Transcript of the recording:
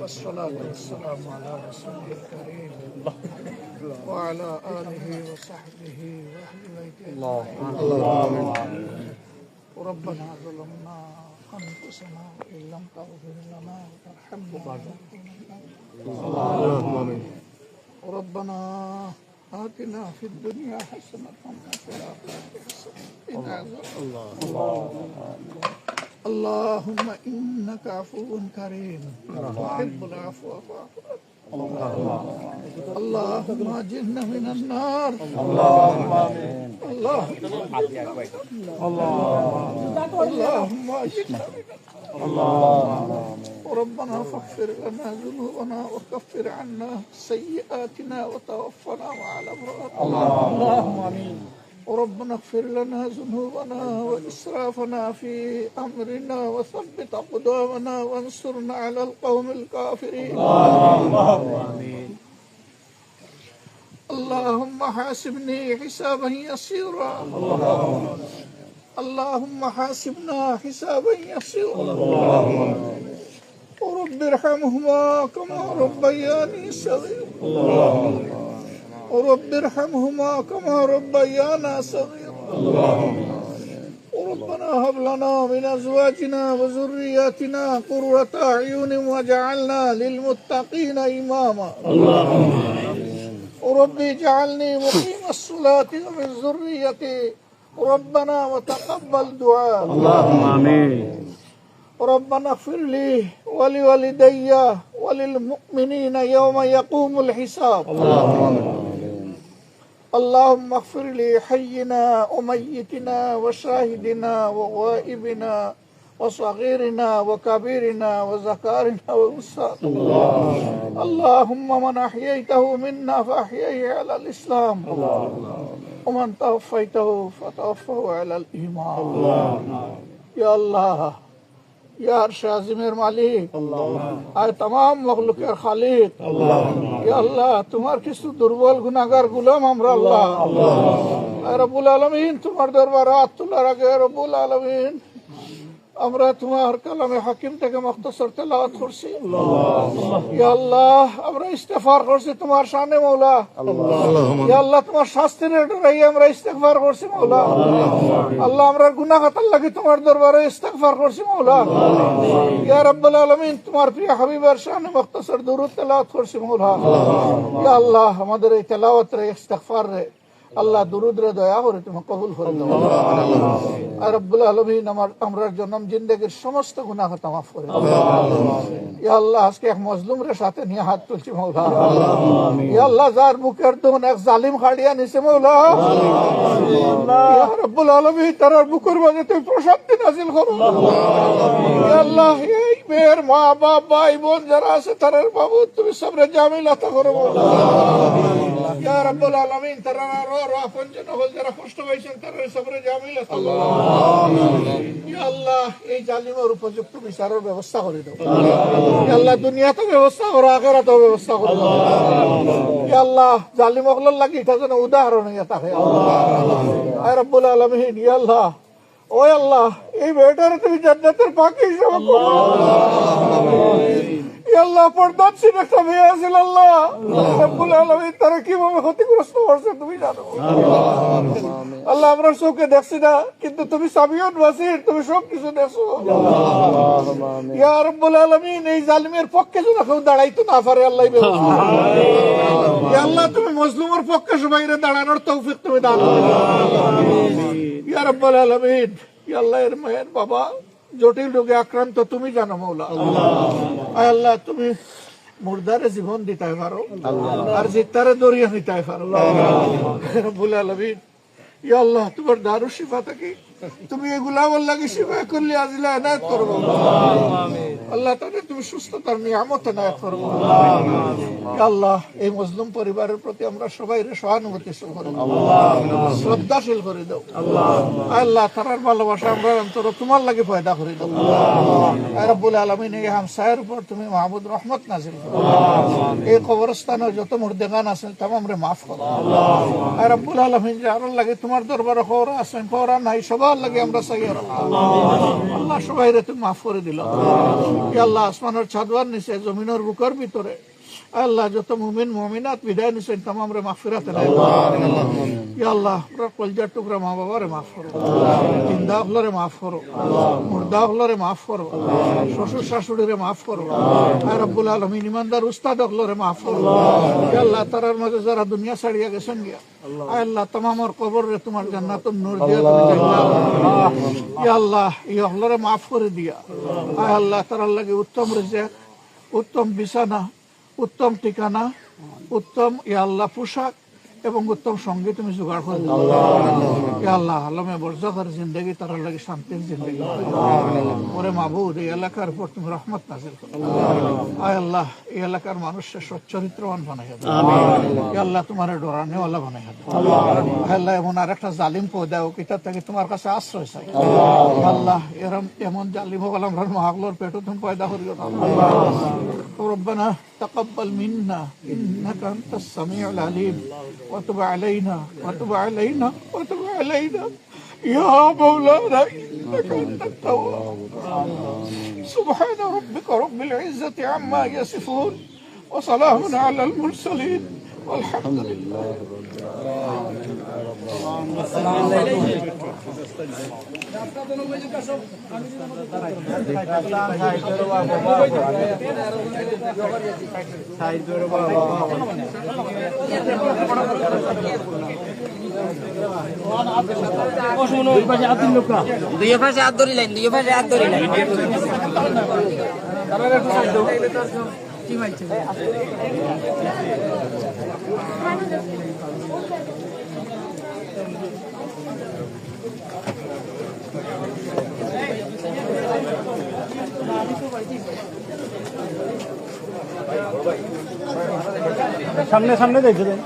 والصلاة والسلام على رسوله الكريم. وعلى آله وصحبه وأهل بيته ربنا ظلمنا أنفسنا وإن لم تغفر لنا وترحمنا لنكونن ربنا آتنا في الدنيا حسنة وفي الآخرة حسنة. اللهم إنك عفو كريم تحب العفو. اللهم اجرنا من النار اللهم اللهم اجرنا من النار ربنا فاغفر لنا ذنوبنا وكفر عنا سيئاتنا وتوفنا مع الأبرار. اللهم آمين. ربنا اغفر لنا ذنوبنا وإسرافنا في أمرنا وثبت أقدامنا وانصرنا على القوم الكافرين. اللهم حاسبني حسابا يسيرا. اللهم حاسبنا حسابا يسيرا. ورب ارحمهما كما ربياني صغيرا ورب ارحمهما كما ربيانا صغيرا وربنا هب لنا من ازواجنا وذرياتنا قرة اعين واجعلنا للمتقين اماما ربي اجعلني مقيم الصلاة ومن ذريتي ربنا وتقبل دعاء. اللهم امين ربنا اغفر لي ولوالدي وللمؤمنين يوم يقوم الحساب. اللهم اغفر لي حينا وميتنا وشاهدنا وغائبنا وصغيرنا وكبيرنا وذكارنا وأنثانا. اللهم من أحييته منا فأحييه على الإسلام. ومن توفيته فتوفه على الإيمان. يا الله. ইয়ার শাহিমের মালিক। আয় তাম মখলুকের খালিক। আল্লাহ। তোমার কিছু দুর্বল গুনাগার গুলাম আমরা আল্লাহ। রবুল আলমিন তোমার দরবার হাত তোলার আগে রবুল আলমিন امراتما ہر کلام حکیم تک مختصر تلاوت کرسی۔ یا اللہ امرا استغفار کرسی تمہار شان مولا۔ یا اللہ تمہار شاستی نیٹ رہی ہے امرا استغفار کرسی مولا۔ اللہ۔ امرا گناہ قتل لگی تمہار دربار استغفار کرسی مولا۔ یا رب العالمین تمہار پریہ حبیب ارشان مختصر درود تلاوت کرسی مولا۔ یا اللہ ہمدر تلاوت رہے استغفار رہے۔ আল্লাহ দুরুদ রে দয়া করে তুমি কবুল করে দাও। আর রব্বুল আলমিন আমার আমরা জন্ম জিন্দগির সমস্ত গুনাহ খাতা মাফ করে ইয়া আল্লাহ আজকে এক মজলুম রে সাথে নিয়ে হাত তুলছি মৌলা। ইয়া আল্লাহ যার মুখের দোন এক জালিম খাড়িয়া নিছে মৌলা। ইয়া রব্বুল আলমিন তার বুকের মাঝে তুমি প্রশান্তি নাজিল করো। ইয়া আল্লাহ এই মেয়ের মা বাপ ভাই বোন যারা আছে তাদের বাবু তুমি সবরে জামিল আতা করো মৌলা। হল কষ্ট পাইছেন, তারা সবরে উপযুক্ত বিচারের ব্যবস্থা করে দাও। ইয়া আল্লাহ, দুনিয়াতে ব্যবস্থা করো, আখেরাতেও ব্যবস্থা করে। ইয়া আল্লাহ, জালিম হকলার লাগি এটা যেন উদাহরণ হইয়া থাকে। আল্লাহ। ও আল্লাহ, এই মেয়েটারে তুমি জান্নাতের পাখি হিসেবে আল্লাহ পর্দানশীল একটা মেয়ে আছিল আল্লাহ। রব্বুল আলামিন তারা কীভাবে ক্ষতিগ্রস্ত করছে তুমি জানো। আল্লাহ আমরা চোখে দেখছি না কিন্তু তুমি সাবিয়ন বাসির তুমি সব কিছু দেখছ ইয়া রব্বুল আলামিন এই জালিমের পক্ষে কেউ দাঁড়াইতো না পারে আল্লাহ আল্লাহ তুমি মজলুমের পক্ষে সবাই দাঁড়ানোর তৌফিক তুমি করো। ইয়া রব্বুল আলামিন আল্লাহ এর মায়ের বাবা। জটিল রোগে আক্রান্ত তুমি জানো মৌলা। আয় আল্লাহ তুমি মুর্দারে জীবন দিতে পারো আর জিতারে দরিয়া নিতে পারো। ভুলে আলামিন ইয়া আল্লাহ তোমার দারু শিফা থাকি। তুমি এগুলা লাগে সেবা করলে আজিলা এনায়ত করব। আল্লাহ তাদের তুমি সুস্থতার নিয়ামত এনায়ত করব। আল্লাহ। এই মুসলিম পরিবারের প্রতি আমরা সবাই সহানুভূতিশীল করে শ্রদ্ধাশীল করে দাও। আল্লাহ তারার ভালোবাসা আমরা অন্তর তোমার লাগে পয়দা করে দাও। আয় রব্বুল আলমিন এই হামসায়ের উপর তুমি মাহমুদ রহমত নাজিল করো। এই কবরস্থানে যত মুর্দেগান আছেন তাম আমরা মাফ করো। আয় রব্বুল আলমিন যে আরও লাগে তোমার দরবারে খবরা আছেন খবরা নাই আমরা আল্লাহ। সবাই রে তুমি মাফ করে দিল। আল্লাহ, আসমানের ছাদওয়ার নিচে, জমিনের বুকের ভিতরে আল্লাহ যত মুমিন মুমিনাত বিদায় নিছেন তাম আমরা মাফিরাত ইয়া আল্লাহ পুরা কলজার টুকরা মা বাবারে মাফ করো। জিন্দা হলরে মাফ করো। মুর্দা হলরে মাফ করো। শ্বশুর শাশুড়িরে মাফ করো। আর রব্বুল আলমিন ইমানদার উস্তাদ হলরে মাফ করো। আল্লাহ। তারার মাঝে যারা দুনিয়া ছাড়িয়া গেছেন গিয়া। আল্লাহ। তামামর কবর রে তোমার জান্নাতুন নূর দিয়া তুমি ইয়া আল্লাহ ইয়া হলরে মাফ করে দিয়া। আয় আল্লাহ তারার লাগে উত্তম রিজেক উত্তম বিছানা উত্তম ঠিকানা উত্তম ইয়াল্লা পোশাক এবং উত্তম সঙ্গী তুমি জোগাড় করে দাও ইয়া আল্লাহ আলমে বরজাখার জিন্দগি তার লাগে শান্তির জিন্দগি ওরে মাহবুদ এই এলাকার উপর তুমি রহমত নাজিল করো আয় আল্লাহ এই এলাকার মানুষের সচ্চরিত্রবান বানাই ইয়া আল্লাহ তোমার ডরানেওয়ালা বানাই আয় আল্লাহ এমন আর একটা জালিম পয়দা হোক এটা থেকে তোমার কাছে আশ্রয় চাই আল্লাহ এরম এমন জালিম হোক আমরা মহাগলোর পেটও তুমি পয়দা করিও না ربنا تقبل منا انك انت السميع العليم وتب علينا وتب علينا وتب علينا. يا مولانا إنك أنت التواب. سبحان ربك رب العزة عما يصفون وسلام على المرسلين. والحمد لله দুই পাশে হাত ধরি লাইন দুই পাশে হাত ধরি লাইন সামনে সামনে দেখতে দেন।